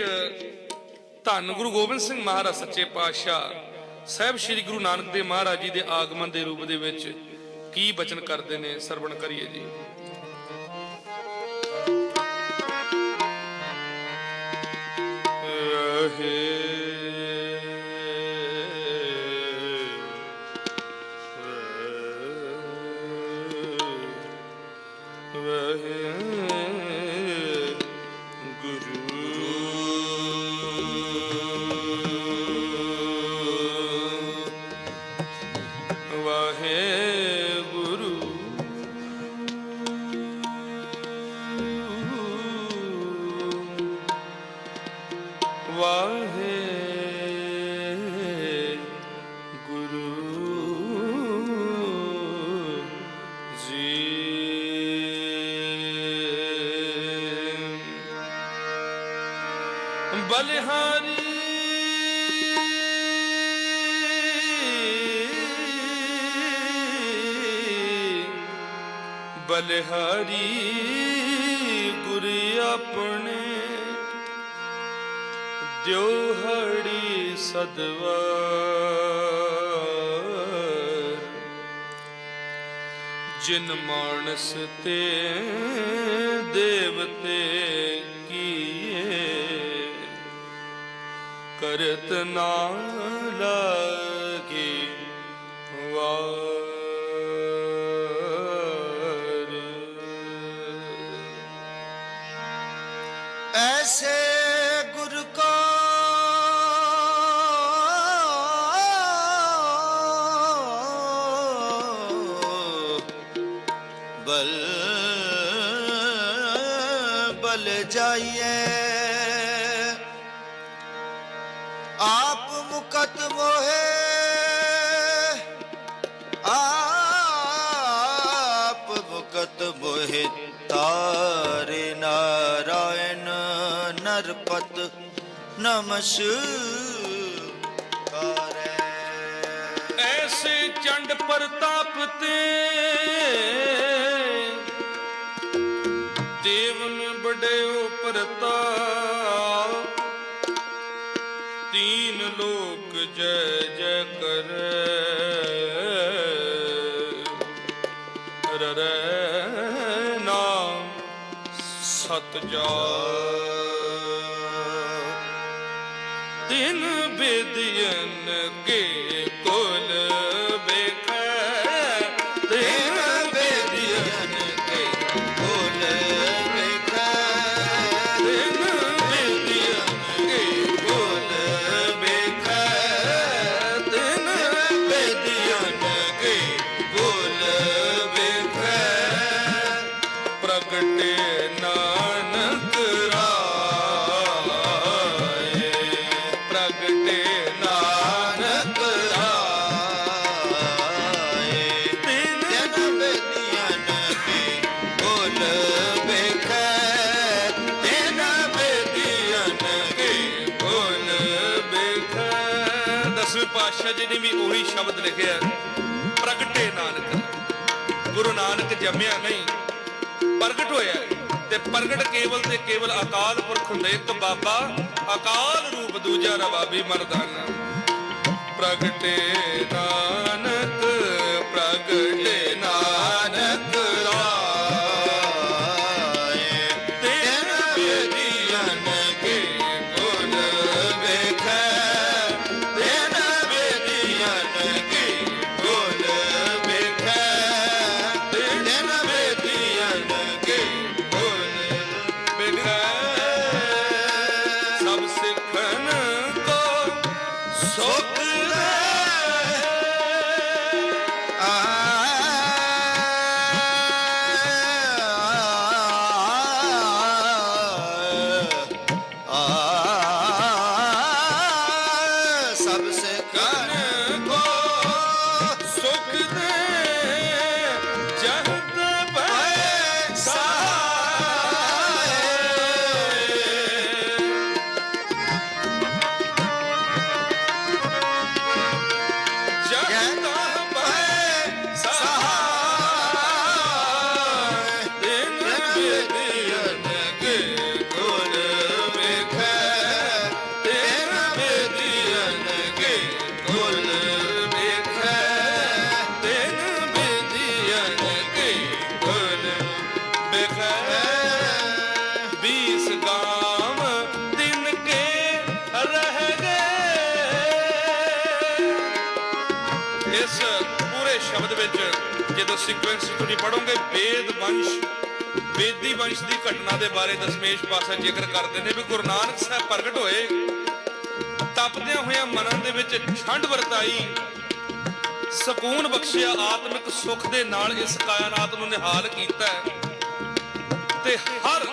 ਉਪਦੇਸ਼ ਧੰਨ ਗੁਰੂ ਗੋਬਿੰਦ ਸਿੰਘ ਮਹਾਰਾਜ ਸੱਚੇ ਪਾਤਸ਼ਾਹ ਸਾਹਿਬ ਸ੍ਰੀ ਗੁਰੂ ਨਾਨਕ ਦੇਵ ਮਹਾਰਾਜ ਜੀ ਦੇ ਆਗਮਨ ਦੇ ਰੂਪ ਦੇ ਵਿੱਚ ਕੀ ਬਚਨ ਕਰਦੇ ਨੇ, ਸਰਵਣ ਕਰੀਏ ਜੀ। ਗੁਰੂ ਬਲਿਹਾਰੀ। ਬਲਿਹਾਰੀ ਗੁਰ ਆਪਣੇ ਦਿਉਹੜੀ ਸਦਵਾ ਜਿਨ ਮਾਨਸ ਤੇ ਦੇਵਤੇ ਕਰਤ ਨਾ ਲਾਗੀ। ਵਾਰ। ਐਸੇ ਗੁਰ ਕੋ ਬਲ ਬਲ ਜਾਈਏ। ਆਪ ਮੁਕਤ ਮੋਹੇ। ਆਪ ਮੁਕਤ ਮੋਹੇ। ਤਾਰੇ ਨਾਰਾਇਣ ਨਰਪਤ ਨਮਸ ਕਰੇ ਐਸੇ ਚੰਡ ਪ੍ਰਤਾਪ ਤੇ ਦੇਵਨ ਬੜਿਓ ਪ੍ਰਤਾਪ ਜੈ ਜੈ ਕਰੈ ਰਰੈ ਨਾਮ ਸਤ ਜਾ ਤਿਨ ਬੇਦਿයਨ ਕੇ ਨੇ ਵੀ ਉਹੀ ਸ਼ਬਦ ਲਿਖਿਆ ਪ੍ਰਗਟੇ ਨਾਨਕ। ਗੁਰੂ ਨਾਨਕ ਜੰਮਿਆ ਨਹੀਂ, ਪ੍ਰਗਟ ਹੋਇਆ ਤੇ ਪ੍ਰਗਟ ਕੇਵਲ ਤੇ ਕੇਵਲ ਅਕਾਲ ਪੁਰਖ ਹੁੰਦੇ, ਇੱਕ ਬਾਬਾ ਅਕਾਲ ਰੂਪ ਦੂਜਾ ਰਬਾਬੀ ਮਰਦਾਨਾ। ਪ੍ਰਗਟੇ ਨਾਨਕ Amen. ਜਦੋਂ ਸੀਕੁਐਂਸ ਤੁਸੀਂ ਪੜੋਗੇ ਵੇਦ ਵੰਸ਼, ਵੇਦੀ ਵੰਸ਼ ਦੀ ਘਟਨਾ ਦੇ ਬਾਰੇ ਦਸ਼ਮੇਸ਼ ਪਾਸਾ ਜ਼ਿਕਰ ਕਰਦੇ ਨੇ ਵੀ ਗੁਰੂ ਨਾਨਕ ਸਾਹਿਬ ਪ੍ਰਗਟ ਹੋਏ। ਤਪਦਿਆਂ ਹੋਇਆਂ ਮਨਾਂ ਦੇ ਵਿੱਚ ਠੰਡ ਵਰਤਾਈ। ਸਕੂਨ ਬਖਸ਼ਿਆ, ਆਤਮਿਕ ਸੁੱਖ ਦੇ ਨਾਲ ਇਸ ਕਾਇਨਾਤ ਨੂੰ ਨਿਹਾਲ ਕੀਤਾ ਤੇ ਹਰ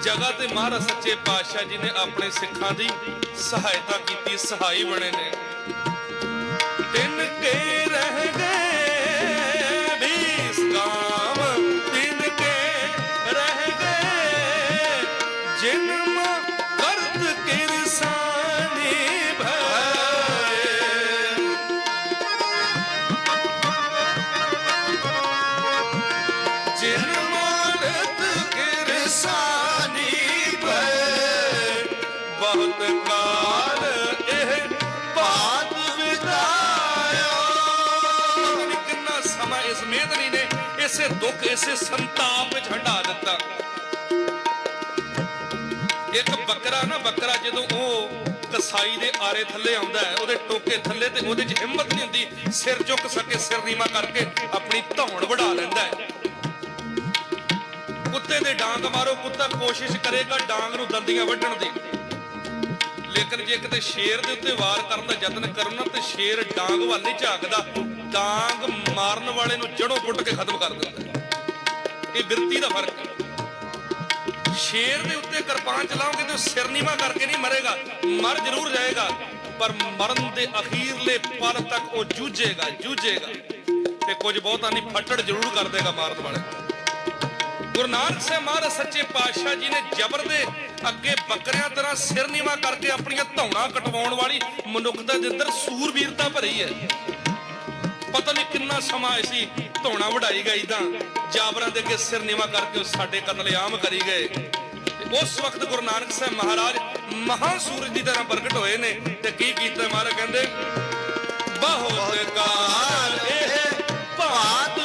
ਜਗ੍ਹਾ ਤੇ ਮਹਾਰਾਜ ਸੱਚੇ ਪਾਤਸ਼ਾਹ ਜੀ ਨੇ ਆਪਣੇ ਸਿੱਖਾਂ ਦੀ ਸਹਾਇਤਾ ਕੀਤੀ, ਸਹਾਈ ਬਣੇ ਨੇ। ਤਿੰਨ ਕੇ ਰਹਿ ਗਏ ਕਿਰਸਾਨੀ ਭਏ ਬਹੁਤ ਕਾਲ ਇਹ ਬਾਤ ਵਿਦਾਇਓ ਕਿੰਨਾ ਸਮਾਂ ਇਸ ਮੇਦਨੀ ਨੇ ਇਸੇ ਦੁੱਖ, ਇਸੇ ਸੰਤਾਪ ਵਿੱਚ ਹੰਡਾ ਦਿੱਤਾ। ਇੱਕ ਬੱਕਰਾ ਨਾ ਬੱਕਰਾ ਜਦੋਂ ਉਹ ਕਸਾਈ ਦੇ ਆਰੇ ਥੱਲੇ ਆਉਂਦਾ ਹੈ, ਉਹਦੇ ਟੋਕੇ ਥੱਲੇ ਤੇ ਉਹਦੇ 'ਚ ਹਿੰਮਤ ਨਹੀਂ ਹੁੰਦੀ, ਸਿਰ ਚੁੱਕ ਸਕੇ ਸਿਰ ਨੀਵਾ ਕਰਕੇ ਆਪਣੀ ਧੌਣ ਵੜਾ ਲੈਂਦਾ ਹੈ। ਕੁੱਤੇ ਦੇ ਡਾਂਗ ਮਾਰੋ, ਕੁੱਤਾ ਕੋਸ਼ਿਸ਼ ਕਰੇਗਾ ਡਾਂਗ ਨੂੰ ਦੰਦੀਆਂ ਵੱਢਣ ਦੀ। ਲੇਕਿਨ ਜੇ ਕਿਤੇ ਸ਼ੇਰ ਦੇ ਉੱਤੇ ਵਾਰ ਕਰਨ ਦਾ ਯਤਨ ਕਰਨਾ, ਤੇ ਸ਼ੇਰ ਡਾਂਗ ਵੱਲ ਨਹੀਂ ਝਾਕਦਾ। ਡਾਂਗ ਮਾਰਨ ਵਾਲੇ ਨੂੰ ਜੜੋਂ ਪੁੱਟ ਕੇ ਖਤਮ ਕਰ ਦਿੰਦਾ ਇਹ ਬਿਰਤੀ ਦਾ ਫ਼ਰਕ ਹੈ। ਸ਼ੇਰ ਦੇ ਉੱਤੇ ਕਿਰਪਾਨ ਚਲਾਓਗੇ ਤੇ ਉਹ ਸਿਰ ਨੀਵਾ ਕਰਕੇ ਨਹੀਂ ਮਰੇਗਾ। ਮਰ ਜ਼ਰੂਰ ਜਾਏਗਾ, ਪਰ ਮਰਨ ਦੇ ਅਖੀਰਲੇ ਪਲ ਤੱਕ ਉਹ ਜੂਝੇਗਾ ਜੂਝੇਗਾ। ਤੇ ਕੁਝ ਬਹੁਤਾ ਨਹੀਂ, ਫੱਟੜ ਜ਼ਰੂਰ ਕਰ ਦੇਗਾ ਮਾਰਨ ਵਾਲੇ ਨੂੰ। ਗੁਰੂ ਨਾਨਕ ਸਾਹਿਬ ਮਹਾਰਾਜ ਸੱਚੇ ਪਾਤਸ਼ਾਹ ਜੀ ਨੇ ਜ਼ਬਰ ਦੇ ਅੱਗੇ ਬੱਕਰਿਆਂ ਤਰ੍ਹਾਂ ਸਿਰ ਨੀਵਾ ਕਰਕੇ ਆਪਣੀਆਂ ਧੌਣਾ ਕਟਵਾਉਣ ਵਾਲੀ ਮਨੁੱਖਤਾ ਦੇ ਅੰਦਰ ਸੂਰਬੀਰਤਾ ਭਰੀ ਹੈ, ਪਤਾ ਨਹੀਂ ਕਿੰਨਾ ਸਮਾਂ ਸੀ ਧੌਣਾ ਵਢਾਈ ਗਈ ਤਾਂ ਜਾਬਰਾਂ ਦੇ ਅੱਗੇ ਸਿਰ ਨੀਵਾ ਕਰਕੇ ਉਹ ਸਾਡੇ ਕਤਲੇਆਮ ਕਰੀ ਗਏ। ਉਸ ਵਕਤ ਗੁਰੂ ਨਾਨਕ ਸਾਹਿਬ ਮਹਾਰਾਜ ਮਹਾਂ ਸੂਰਜ ਦੀ ਤਰ੍ਹਾਂ ਪ੍ਰਗਟ ਹੋਏ ਨੇ ਤੇ ਕੀ ਕੀਤਾ ਮਹਾਰਾਜ ਕਹਿੰਦੇ, ਬਹੁਤ ਕਾਲ ਇਹ ਭਾਤ